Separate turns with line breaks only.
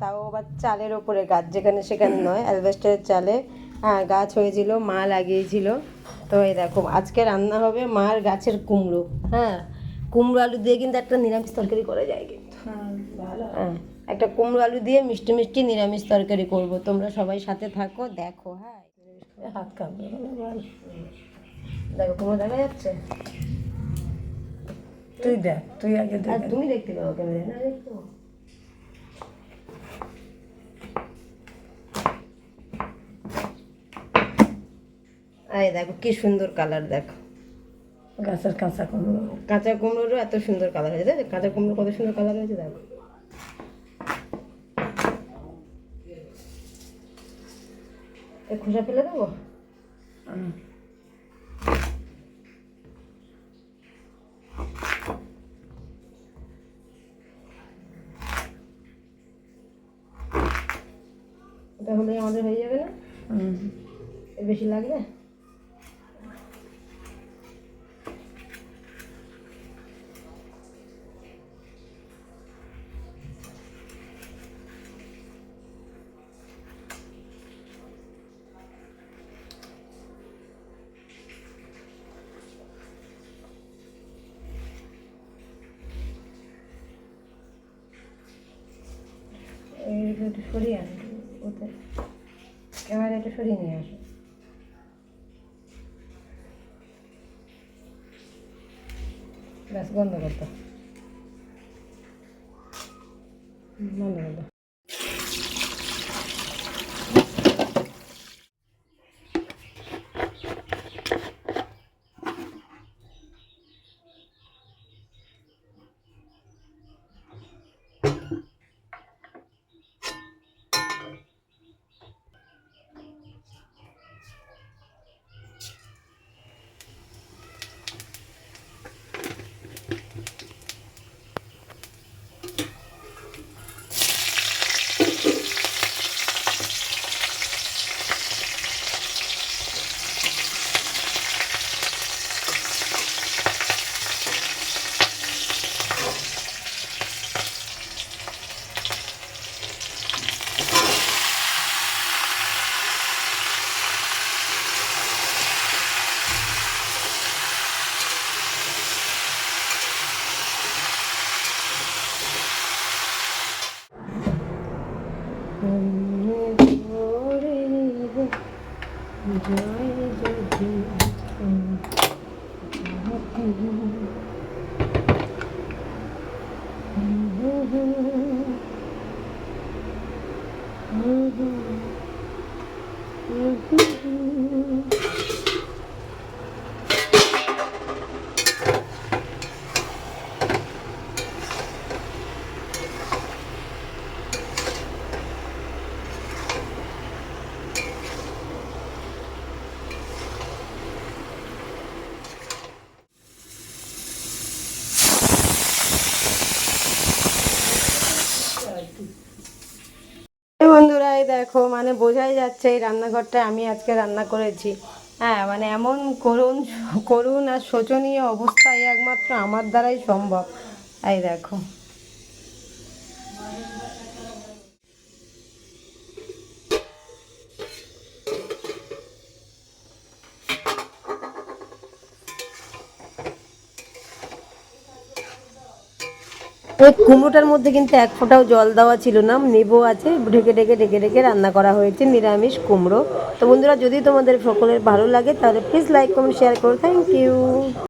তাও আবার চালের ওপরে গাছ যেখানে সেখানে নয় অ্যালবেস্টারের চালে হ্যাঁ গাছ হয়েছিল মা লাগিয়েছিল। তো এই দেখো আজকে রান্না হবে মার গাছের কুমড়ো। হ্যাঁ কুমড়ো আলু দিয়ে কিন্তু একটা নিরামিষ তরকারি করা যায় কিন্তু। হ্যাঁ একটা কুমড়ো আলু দিয়ে মিষ্টি মিষ্টি নিরামিষ তরকারি করব। তোমরা সবাই সাথে থাকো দেখো হ্যাঁ।
হাত বল
দেখো কুমড়ো দেখা যাচ্ছে?
তুই দেখ তুই আগে দেখ।
তুমি দেখতে পাবো ক্যামেরা না দেখতে এই দেখো কি সুন্দর কালার দেখো।
গাছের কাঁচা কুমড়ো।
কাঁচা কুমড়োরও এত সুন্দর কালার হয়েছে দেখো কাঁচা কুমড়ো কত সুন্দর কালার হয়েছে দেখো। খোসা ফেলে দেবো। এটা হলে আমাদের হয়ে যাবে না? বেশি লাগবে? junto floreando. Outra. Agora é de florinagem. Mas quando volta? Não, não, não. বন্ধ করতো এই এই দেখো মানে বোঝাই যাচ্ছে এই রান্নাঘরটা আমি আজকে রান্না করেছি। হ্যাঁ মানে এমন করুণ করুণ আর শোচনীয় অবস্থা এই একমাত্র আমার দ্বারাই সম্ভব। এই দেখো। ওই কুমড়োটার মধ্যে কিন্তু এক ফোঁটাও জল দেওয়া ছিল না, নেব আছে, ঢেকে ঢেকে ঢেকে ঢেকে রান্না করা হয়েছে, নিরামিষ কুমড়ো। তো বন্ধুরা, যদি তোমাদের সকলের ভালো লাগে, তাহলে প্লিজ লাইক কমেন্ট শেয়ার করো। Thank you